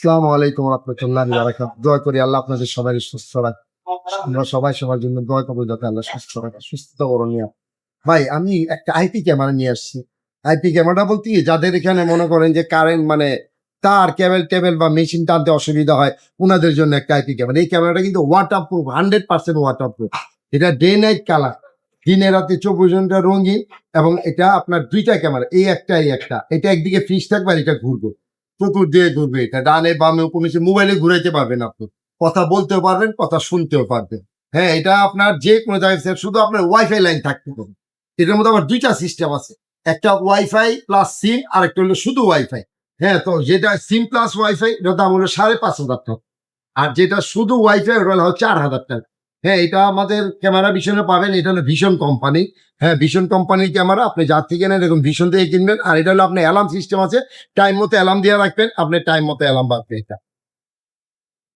আসসালামু আলাইকুম রহমতুল্লাহ দোয়া করি আল্লাহ আপনাদের সবাই সুস্থ রাখ আমরা সবাই সবার জন্য দোয়া করব যাতে আল্লাহ সুস্থ রাখে সুস্থ করণীয় ভাই, আমি একটা আইপি ক্যামেরা নিয়ে আসছি। আইপি ক্যামেরাটা বলতে যাদের এখানে মনে করেন যে কারেন্ট মানে তার কেবল টেবিল বা মেশিন টানতে অসুবিধা হয় ওনাদের জন্য একটা আইপি ক্যামেরা এই ক্যামেরাটা কিন্তু waterproof hundred percent waterproof এটা ডে নাইট কালার দিনে রাতে চব্বিশ ঘণ্টা রঙিন এবং এটা আপনার দুইটা ক্যামেরা এই একটা এই একটা। এটা একদিকে ফিক্স থাকবে আর এটা ঘুরবে। চতুর্দিকে ঘুরবে এটা ডানে বামে উপনিচে মোবাইলে ঘুরাইতে পারবেন আপনি। কথা বলতেও পারবেন, কথা শুনতেও পারবেন। হ্যাঁ এটা আপনার যে কোনো জায়গায় শুধু আপনার ওয়াইফাই লাইন থাকতে হবে। এটার মধ্যে আবার দুইটা সিস্টেম আছে। একটা ওয়াইফাই প্লাস সিম আর একটা হলো শুধু ওয়াইফাই হ্যাঁ তো যেটা সিম প্লাস ওয়াইফাই এটার দাম হলো সাড়ে পাঁচ হাজার টাকা। আর যেটা শুধু ওয়াইফাই ওটা হলো চার হাজার টাকা। হ্যাঁ এটা আমাদের ক্যামেরা ভীষণে পাবেন, এটা হলো ভীষণ কোম্পানি হ্যাঁ ভীষণ কোম্পানির ক্যামেরা, আপনি যার থেকে নেন এরকম ভীষণ থেকে কিনবেন। আর এটা হলো আপনার অ্যালার্ম সিস্টেম আছে টাইম মতো অ্যালার্ম দিয়ে রাখবেন আপনি টাইম মতো অ্যালার্ম পাবেন এটা।